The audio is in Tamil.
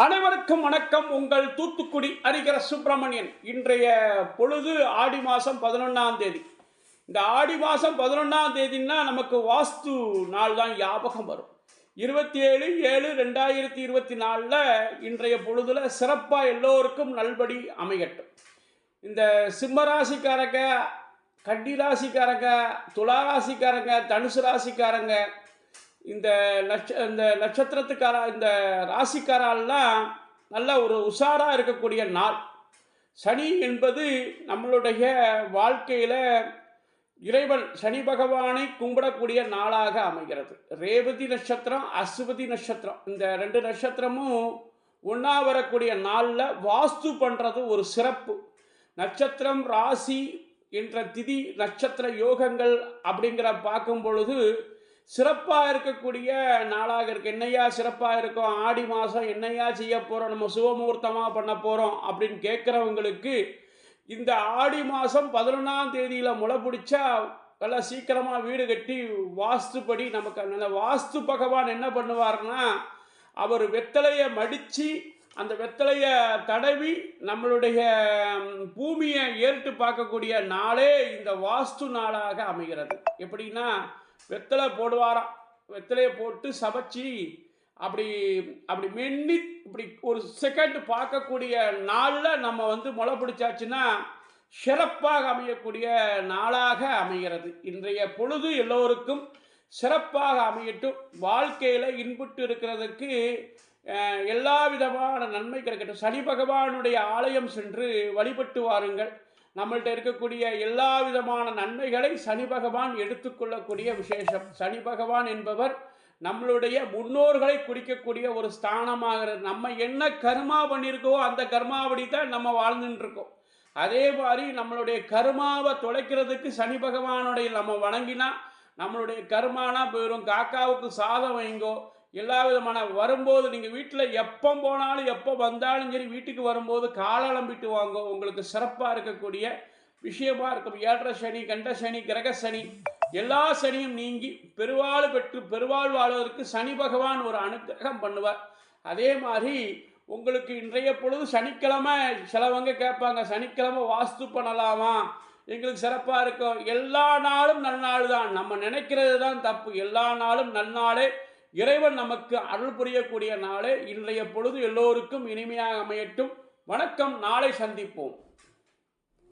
அனைவருக்கும் வணக்கம். உங்கள் தூத்துக்குடி அறிகிற சுப்பிரமணியன். இன்றைய பொழுது ஆடி மாதம் பதினொன்றாம் தேதி. இந்த ஆடி மாதம் பதினொன்றாம் தேதின்னா நமக்கு வாஸ்து நாள் தான் ஞாபகம் வரும். இருபத்தி ஏழு ஏழு ரெண்டாயிரத்தி இருபத்தி நாலில் இன்றைய பொழுதில் சிறப்பாக எல்லோருக்கும் நல்படி அமையட்டும். இந்த சிம்ம ராசிக்காரங்க கன்னி ராசிக்காரங்க துளா ராசிக்காரங்க தனுசு ராசிக்காரங்க இந்த நட்ச இந்த நட்சத்திரத்துக்கார இந்த ராசிக்காரால்லாம் நல்ல ஒரு உஷாராக இருக்கக்கூடிய நாள். சனி என்பது நம்மளுடைய வாழ்க்கையில் இறைவன் சனி பகவானை கும்பிடக்கூடிய நாளாக அமைகிறது. ரேவதி நட்சத்திரம் அசுவதி நட்சத்திரம். இந்த ரெண்டு நட்சத்திரமும் ஒன்றா வரக்கூடிய நாளில் வாஸ்து பண்ணுறது ஒரு சிறப்பு. நட்சத்திரம் ராசி என்ற திதி நட்சத்திர யோகங்கள் அப்படிங்கிற பார்க்கும் பொழுது சிறப்பாக இருக்கக்கூடிய நாளாக இருக்கு. என்னையா சிறப்பாக இருக்கும் ஆடி மாதம் என்னையா செய்ய போகிறோம் நம்ம சுபமுகூர்த்தமாக பண்ண போகிறோம் அப்படின்னு கேட்குறவங்களுக்கு இந்த ஆடி மாதம் பதினொன்றாம் தேதியில் முளை பிடிச்சா நல்லா சீக்கிரமாக வீடு கட்டி வாஸ்துப்படி நமக்கு அந்த வாஸ்து பகவான் என்ன பண்ணுவார்னா அவர் வெத்தலையை மடித்து அந்த வெத்தலையை தடவி நம்மளுடைய பூமியை ஏற்று பார்க்கக்கூடிய நாளே இந்த வாஸ்து நாளாக அமைகிறது. எப்படின்னா வெத்தலை போடுவாராம். வெத்தலையை போட்டு சமைச்சி அப்படி அப்படி மென்னி இப்படி ஒரு செகண்ட் பார்க்கக்கூடிய நாளில் நம்ம வந்து முளை பிடிச்சாச்சுன்னா சிறப்பாக அமையக்கூடிய நாளாக அமைகிறது. இன்றைய பொழுது எல்லோருக்கும் சிறப்பாக அமையட்டும். வாழ்க்கையில் இன்புட்டு இருக்கிறதுக்கு எல்லா விதமான நன்மை கிடைக்கட்டும். சனி பகவானுடைய ஆலயம் சென்று வழிபட்டு வாருங்கள். நம்மள்கிட்ட இருக்கக்கூடிய எல்லா விதமான நன்மைகளை சனி பகவான் எடுத்துக்கொள்ளக்கூடிய விசேஷம். சனி பகவான் என்பவர் நம்மளுடைய முன்னோர்களை குறிக்கக்கூடிய ஒரு ஸ்தானமாகிறது நம்ம என்ன கர்மா பண்ணியிருக்கோ அந்த கர்மாவடி தான் நம்ம வாழ்ந்துட்டு இருக்கோம் அதே மாதிரி நம்மளுடைய கர்மாவை தொலைக்கிறதுக்கு சனி பகவானுடைய நம்ம வணங்கினா நம்மளுடைய கர்மானா போயிடும் காக்காவுக்கு சாதம் வைங்கோ எல்லா விதமான வரும்போது நீங்கள் வீட்டில் எப்போ போனாலும் எப்போ வந்தாலும் சரி வீட்டுக்கு வரும்போது காலம்பிட்டு வாங்க. உங்களுக்கு சிறப்பாக இருக்கக்கூடிய விஷயமா இருக்கும். ஏழரை சனி கண்ட சனி கிரக சனி எல்லா சனியும் நீங்கி பெருவாழ் பெற்று பெருவாழ் வாழ்வதற்கு சனி பகவான் ஒரு அனுகிரகம் பண்ணுவார். அதே மாதிரி உங்களுக்கு இன்றைய பொழுது சனிக்கிழமை சிலவங்க கேட்பாங்க சனிக்கிழமை வாஸ்து பண்ணலாமா? எங்களுக்கு சிறப்பாக இருக்கும். எல்லா நாளும் நன்னாள் தான். நம்ம நினைக்கிறது தான் தப்பு. எல்லா நாளும் நன்னாளே இறைவன் நமக்கு அருள் புரியக்கூடிய நாளே. இன்றைய பொழுது எல்லோருக்கும் இனிமையாக அமையட்டும். வணக்கம். நாளை சந்திப்போம்.